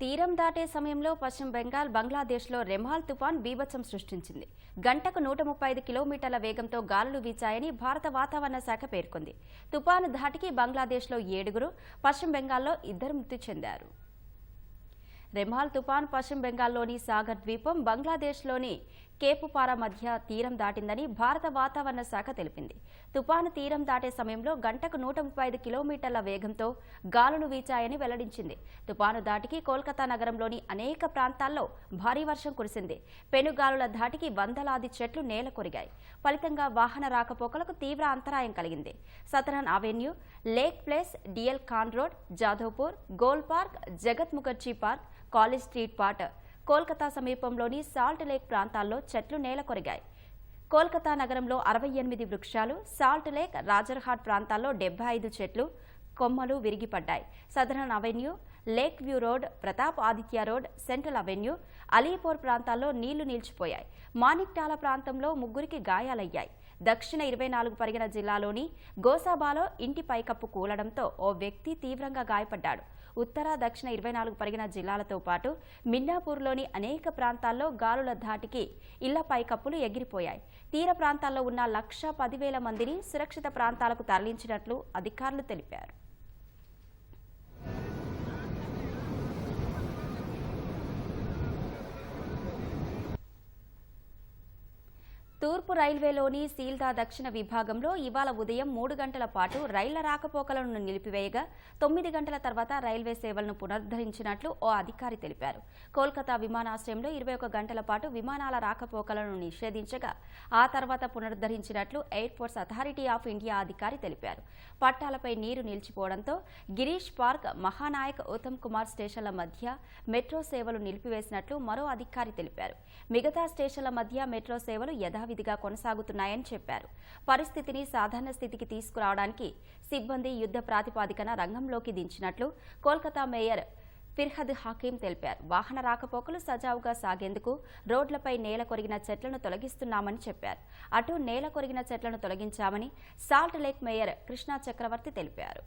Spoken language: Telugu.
తీరం దాటే సమయంలో పశ్చిమ బెంగాల్ బంగ్లాదేశ్లో రెమాల్ తుఫాన్ బీభత్సం సృష్టించింది. గంటకు నూట ముప్పై ఐదు కిలోమీటర్ల వేగంతో గాలులు వీచాయని భారత వాతావరణ శాఖ పేర్కొంది. తుపాను ధాటికి బంగ్లాదేశ్లో ఏడుగురు పశ్చిమ బెంగాల్లో ఇద్దరు మృతి చెందారు. రెమాల్ తుపాన్ పశ్చిమ బెంగాల్లోని సాగర్ ద్వీపం బంగ్లాదేశ్లోని కేపుపారా మధ్య తీరం దాటిందని భారత వాతావరణ శాఖ తెలిపింది. తుపాను తీరం దాటే సమయంలో గంటకు నూట ముప్పై ఐదు కిలోమీటర్ల వేగంతో గాలులు వీచాయని వెల్లడించింది. తుపాను దాటికి కోల్కతా నగరంలోని అనేక ప్రాంతాల్లో భారీ వర్షం కురిసింది. పెనుగాలుల ధాటికి వందలాది చెట్లు నేల కొరిగాయి. ఫలితంగా వాహన రాకపోకలకు తీవ్ర అంతరాయం కలిగింది. Southern avenue lake place DL Khan road Jadavpur Gol park Jagat Mukherjee park college street water Kolkata సమీపంలోని సాల్ట్ లేక్ ప్రాంతాల్లో చెట్లు నేల కొరిగాయి. కోల్కతా నగరంలో అరవై ఎనిమిది వృక్షాలు సాల్ట్ లేక్ రాజర్హాట్ ప్రాంతాల్లో డెబ్బై ఐదు చెట్లు కొమ్మలు విరిగిపడ్డాయి. Southern avenue lake view road Pratap Aditya road central avenue Alipore ప్రాంతాల్లో నీళ్ళు నిలిచిపోయాయి. మానిక్టాల ప్రాంతంలో ముగ్గురికి గాయాలయ్యాయి. దక్షిణ ఇరవై నాలుగు పరిగణ జిల్లాలోని గోసాబాలో ఇంటి పైకప్పు కూలడంతో ఓ వ్యక్తి తీవ్రంగా గాయపడ్డాడు. ఉత్తర దక్షిణ ఇరవై నాలుగు పరిగణ జిల్లాలతో పాటు మిన్నాపూర్లోని అనేక ప్రాంతాల్లో గాలుల ధాటికి ఇళ్ళ పైకప్పులు ఎగిరిపోయాయి. తీర ప్రాంతాల్లో ఉన్న లక్ష పదివేల మందిని సురక్షిత ప్రాంతాలకు తరలించినట్లు అధికారులు తెలిపారు. తూర్పు రైల్వేలోని సీల్దా దక్షిణ విభాగంలో ఇవాళ ఉదయం మూడు గంటల పాటు రైళ్ళ రాకపోకలను నిలిపివేయగా తొమ్మిది గంటల తర్వాత రైల్వే సేవలను పునరుద్ధరించినట్లు ఓ అధికారి తెలిపారు. కోల్కతా విమానాశ్రయంలో ఇరవై ఒక గంటల పాటు విమానాల రాకపోకలను నిషేధించగా ఆ తర్వాత పునరుద్ధరించినట్లు ఎయిర్పోర్ట్స్ అథారిటీ ఆఫ్ ఇండియా అధికారి తెలిపారు. పట్టాలపై నీరు నిలిచిపోవడంతో గిరీష్ పార్క్ మహానాయక్ ఉత్తమ్ కుమార్ స్టేషన్ల మధ్య మెట్రో సేవలు నిలిపివేసినట్లు మరో అధికారి తెలిపారు. మిగతా స్టేషన్ల మధ్య మెట్రో సేవలు యథావిధిగా కొనసాగుతున్నాయని చెప్పారు. పరిస్థితిని సాధారణ స్థితికి తీసుకురావడానికి సిబ్బంది యుద్ధ ప్రాతిపాదికన రంగంలోకి దించినట్లు కోల్కతా మేయర్ ఫిర్హద్ హకీం తెలిపారు. వాహన రాకపోకలు సజావుగా సాగేందుకు రోడ్లపై నేల కొరిగిన చెట్లను తొలగిస్తున్నామని చెప్పారు. అటు నేల కొరిగిన చెట్లను తొలగించామని salt lake mayor Krishna Chakraborty తెలిపారు.